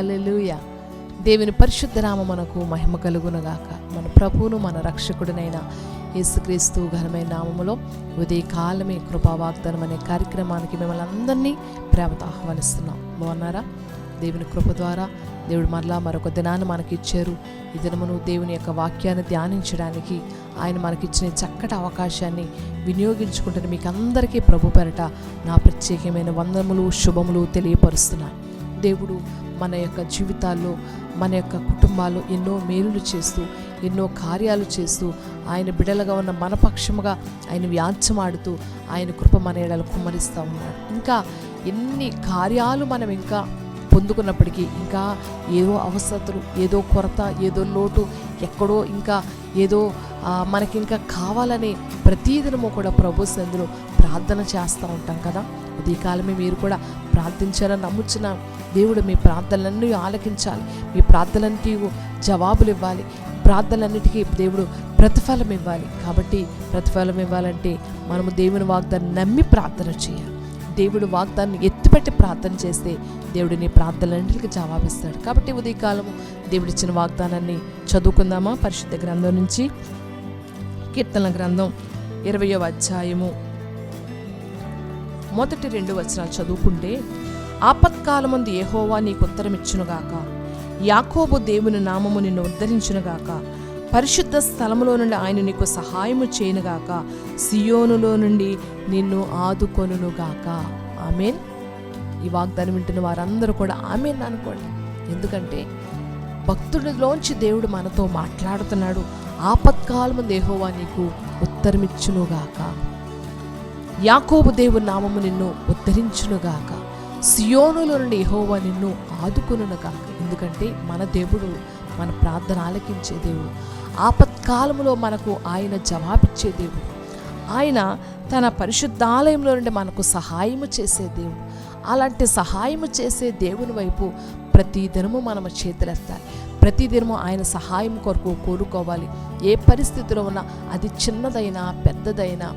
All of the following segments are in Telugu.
హాలలుయ దేవుని పరిశుద్ధ నామమునకు మహిమ కలుగునగాక. మన ప్రభువును మన రక్షకుడినైన యేసుక్రీస్తు ఘనమైన నామములో ఉదయకాలమే కాలమే అనే కార్యక్రమానికి మిమ్మల్ని అందరినీ ప్రేమతో ఆహ్వానిస్తున్నాం. బాగున్నారా? దేవుని కృప ద్వారా దేవుడు మరలా మరొక దినాన్ని మనకి ఇచ్చారు ఈ దినమును దేవుని యొక్క వాక్యాన్ని ధ్యానించడానికి ఆయన మనకిచ్చిన చక్కటి అవకాశాన్ని వినియోగించుకుంటున్న మీకు అందరికీ ప్రభు పెరట నా ప్రత్యేకమైన వందములు శుభములు తెలియపరుస్తున్నాను. దేవుడు మన యొక్క జీవితాల్లో మన యొక్క కుటుంబాల్లో ఎన్నో మేలులు చేస్తూ ఎన్నో కార్యాలు చేస్తూ ఆయన బిడలుగా ఉన్న మనపక్షముగా ఆయన వ్యాజ్యమాడుతూ ఆయన కృప మన ఏడలు కుమ్మరిస్తూ ఉన్నాడు. ఇంకా ఎన్ని కార్యాలు మనం ఇంకా పొందుకున్నప్పటికీ ఇంకా ఏదో అవసరతలు ఏదో కొరత ఏదో లోటు ఎక్కడో ఇంకా ఏదో మనకి ఇంకా కావాలని ప్రతిదినము కూడా ప్రభు సందులో ప్రార్థన చేస్తూ ఉంటాం కదా. ఉదయ కాలమే మీరు కూడా ప్రార్థించారని నమ్ముచున్నాం దేవుడు మీ ప్రార్థనలన్నీ ఆలకించాలి మీ ప్రార్థనలన్నిటి జవాబులు ఇవ్వాలి ప్రార్థనలన్నిటికీ దేవుడు ప్రతిఫలం ఇవ్వాలి. కాబట్టి ప్రతిఫలం ఇవ్వాలంటే మనము దేవుని వాగ్దాన్ని నమ్మి ప్రార్థన చేయాలి. దేవుడు వాగ్దాన్ని ఎత్తిపెట్టి ప్రార్థన చేస్తే దేవుడు నీ ప్రార్థనలన్నిటికీ జవాబిస్తాడు. కాబట్టి ఉదయకాలము దేవుడు ఇచ్చిన వాగ్దానాన్ని చదువుకుందామా? పరిశుద్ధ గ్రంథం నుంచి కీర్తన గ్రంథం ఇరవయో అధ్యాయము. మొదటి రెండు వచనాలు చదువుకుంటే ఆపత్కాలమందు ఏహోవా నీకు ఉత్తరమిచ్చునుగాక. యాకోబు దేవుని నామము నిన్ను ఉద్ధరించునుగాక. పరిశుద్ధ స్థలములో నుండి ఆయన నీకు సహాయము చేయనుగాక. సియోనులో నుండి నిన్ను ఆదుకొనుగాక ఆమెన్. ఈ వాగ్దానం వింటున్న వారందరూ కూడా ఆమెన్ అనుకోండి. ఎందుకంటే భక్తుడిలోంచి దేవుడు మనతో మాట్లాడుతున్నాడు. ఆపత్కాలము దేహోవా నీకు ఉత్తరమిచ్చునుగాక. యాకోబు దేవుని నామము నిన్ను ఉద్ధరించునుగాక. సియోనులో నుండి ఎహోవా నిన్ను ఆదుకునుగాక ఎందుకంటే మన దేవుడు మన ప్రార్థన ఆలకించే దేవుడు. ఆపత్కాలములో మనకు ఆయన జవాబిచ్చే దేవుడు. ఆయన తన పరిశుద్ధాలయంలో నుండి మనకు సహాయము చేసే దేవుడు. అలాంటి సహాయము చేసే దేవుని వైపు ప్రతి దినము మనము చేతులెత్తాలి. ప్రతి దినము ఆయన సహాయం కొరకు కోరుకోవాలి ఏ పరిస్థితిలో ఉన్నా అది చిన్నదైనా పెద్దదైనా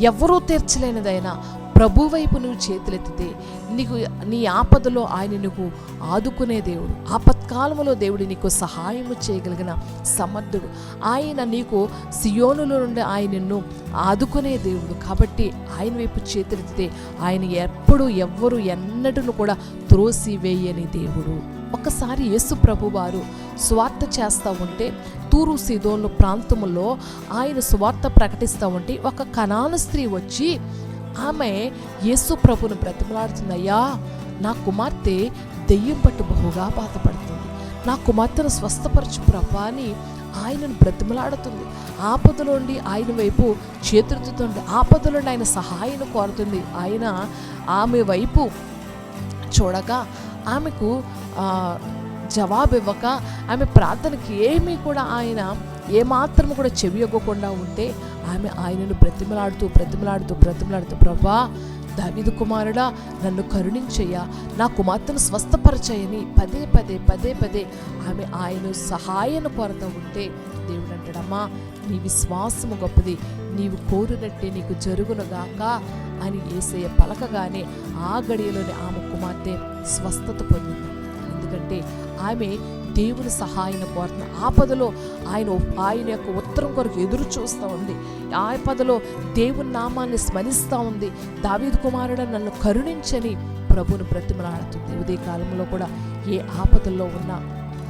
ఎవరూ తీర్చలేనిదైనా ప్రభు వైపు నువ్వు చేతులెత్తితే నీకు నీ ఆపదలో ఆయన నీకు ఆదుకునే దేవుడు. ఆపత్కాలములో దేవుడు నీకు సహాయము చేయగలిగిన సమర్థుడు. ఆయన నీకు సియోనులో నుండి ఆయన నిన్ను ఆదుకునే దేవుడు. కాబట్టి ఆయన వైపు చేతులెత్తితే ఆయన ఎప్పుడు ఎవ్వరు ఎన్నడూ కూడా త్రోసి వేయని దేవుడు. ఒకసారి యేసు ప్రభు వారు స్వార్థ చేస్తూ ఉంటే తూరు సిదోన్లు ప్రాంతంలో ఆయన స్వార్థ ప్రకటిస్తూ ఉంటే ఒక కణాన స్త్రీ వచ్చి ఆమె యేసు ప్రభును బ్రతిమలాడుతుందయ్యా నా కుమార్తె దెయ్యం పట్టు బహుగా బాధపడుతుంది. నా కుమార్తెను స్వస్థపరచు ప్రభా అని ఆయనను బ్రతిమలాడుతుంది. ఆపదలోండి ఆయన వైపు చేతురుతుంది ఆపదలోండి ఆయన సహాయం కోరుతుంది. ఆయన ఆమె వైపు చూడగా ఆమెకు జవాబు ఇవ్వక ఆమె ప్రార్థనకి ఏమీ కూడా ఆయన ఏమాత్రం కూడా చెవి ఎగ్గకుండా ఉంటే ఆమె ఆయనను బ్రతిమలాడుతూ బ్రతిమలాడుతూ బ్రతిమలాడుతూ ప్రభా దావిదు కుమారుడా నన్ను కరుణించయ్యా. నా కుమార్తెను స్వస్థపరచయని పదే పదే పదే పదే ఆమె ఆయన సహాయను కొరత ఉంటే దేవుడు అంటాడమ్మా నీ విశ్వాసము గొప్పది. నీవు కోరినట్టే నీకు జరుగునుగాక అని ఏసయ్య పలకగానే ఆ గడియలోనే ఆమె కుమార్తె స్వస్థత పొందింది. ఎందుకంటే ఆమె దేవుని సహాయం కోరుతుంది. ఆపదలో ఆయన ఆయన యొక్క ఉత్తరం కొరకు ఎదురు చూస్తూ ఉంది. ఆపదలో దేవుని నామాన్ని స్మరిస్తూ ఉంది. దావీదు కుమారుడు నన్ను కరుణించని ప్రభుని ప్రతిమలాడుతుంది ఉదయ కాలంలో కూడా ఏ ఆపదల్లో ఉన్నా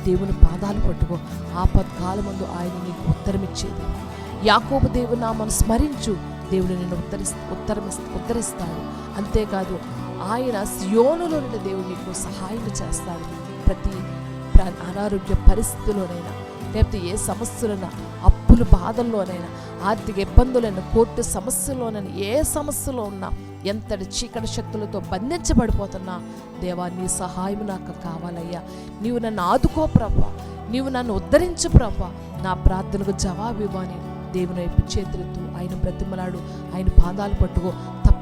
దేవుని పాదాలు పట్టుకో. ఆపత్కాలమందు ఆయన నీకు ఉత్తరమిచ్చేది. యాకోబు దేవుని నామాన్ని స్మరించు. దేవుడు నిన్ను ఉత్తరిస్ ఉత్తరమిస్ ఉత్తరిస్తాడు. అంతేకాదు ఆయన సియోనులో నుండి దేవుడు నీకు సహాయం చేస్తాడు. ప్రతి అనారోగ్య పరిస్థితిలోనైనా లేకపోతే ఏ సమస్యలైనా అప్పుల బాధల్లోనైనా ఆర్థిక ఇబ్బందులైనా కోర్టు సమస్యలోనైనా ఏ సమస్యలో ఉన్నా ఎంతటి చీకటి శక్తులతో బంధించబడిపోతున్నా దేవా నీ సహాయం నాకు కావాలయ్యా. నీవు నన్ను ఆదుకో ప్రభా. నీవు నన్ను ఉద్ధరించు ప్రభా. నా ప్రార్థనకు జవాబు ఇవ్వని దేవుని వైపు ఆయన బ్రతిమలాడు. ఆయన పాదాలు పట్టుకో.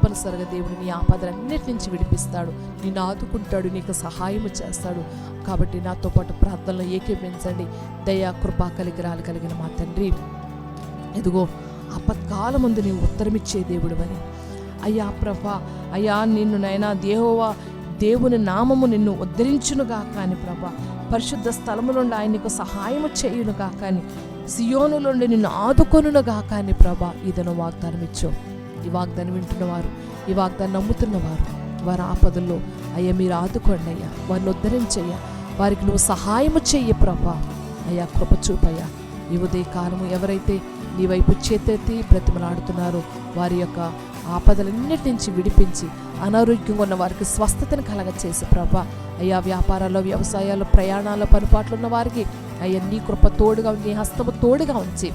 తప్పనిసరిగా దేవుడు నీ ఆపదలన్నిటి నుంచి విడిపిస్తాడు. నిన్ను ఆదుకుంటాడు నీకు సహాయం చేస్తాడు. కాబట్టి నాతో పాటు ప్రార్థనలో ఏకీపించండి దయా కృపా కలిగిరాలు కలిగిన మా తండ్రి. ఇదిగో ఆపత్కాలమందు నీవు ఉత్తరమిచ్చే దేవుడు అని అయ్యా ప్రభా అయ్యా నిన్ను నైనా దేహోవా దేవుని నామము నిన్ను ఉద్ధరించునుగా కానీ ప్రభా. పరిశుద్ధ స్థలము నుండి ఆయన నీకు సహాయము చేయునుగా కానీ సియోను నుండి నిన్ను ఆదుకొనుగా కానీ ప్రభా. ఇదను వాగ్దానం ఇచ్చావు ఈ వాగ్దానం వింటున్నవారు ఈ వాగ్దానం నమ్ముతున్నవారు వారి ఆపదల్లో అయ్యా మీరు ఆదుకోండి అయ్యా వారిని ఉద్ధరించయ్యా వారికి నువ్వు సహాయము చెయ్యి ప్రభా. అయ్యా కృప చూపయ్యా. ఈ ఉదయ కాలము ఎవరైతే నీ వైపు చేతెత్తి బ్రతిమలాడుతున్నారో వారి యొక్క ఆపదలన్నిటి నుంచి విడిపించి అనారోగ్యంగా ఉన్న వారికి స్వస్థతను కలగచేసి ప్రభా. అయ్యా వ్యాపారాల్లో వ్యవసాయాల్లో ప్రయాణాల్లో పనిపాట్లు ఉన్న వారికి అయ్యా నీ కృప తోడుగా నీ హస్తము తోడుగా ఉంచి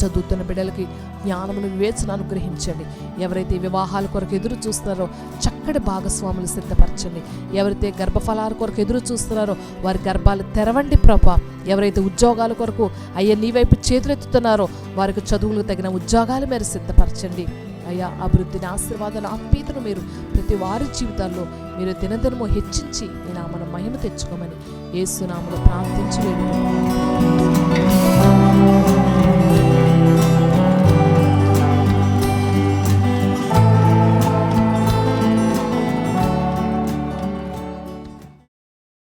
చదువుతున్న బిడ్డలకి జ్ఞానమును వివేచన అనుగ్రహించండి. ఎవరైతే వివాహాల కొరకు ఎదురు చూస్తున్నారో చక్కటి భాగస్వాములు సిద్ధపరచండి. ఎవరైతే గర్భఫలాల కొరకు ఎదురు చూస్తున్నారో వారి గర్భాలు తెరవండి ప్రభా. ఎవరైతే ఉద్యోగాల కొరకు అయ్యా నీ వైపు చేతులెత్తుతున్నారో వారికి చదువులకు తగిన ఉద్యోగాలు మీరు సిద్ధపరచండి. అయ్యా అభివృద్ధిని ఆశీర్వాదాలు ఆత్మీయతను మీరు ప్రతి వారి జీవితాల్లో మీరు దినదినము హెచ్చించి నేను మన మహిమ తెచ్చుకోమని ఏసునామను ప్రార్థించి వేడుకుంటున్నాను.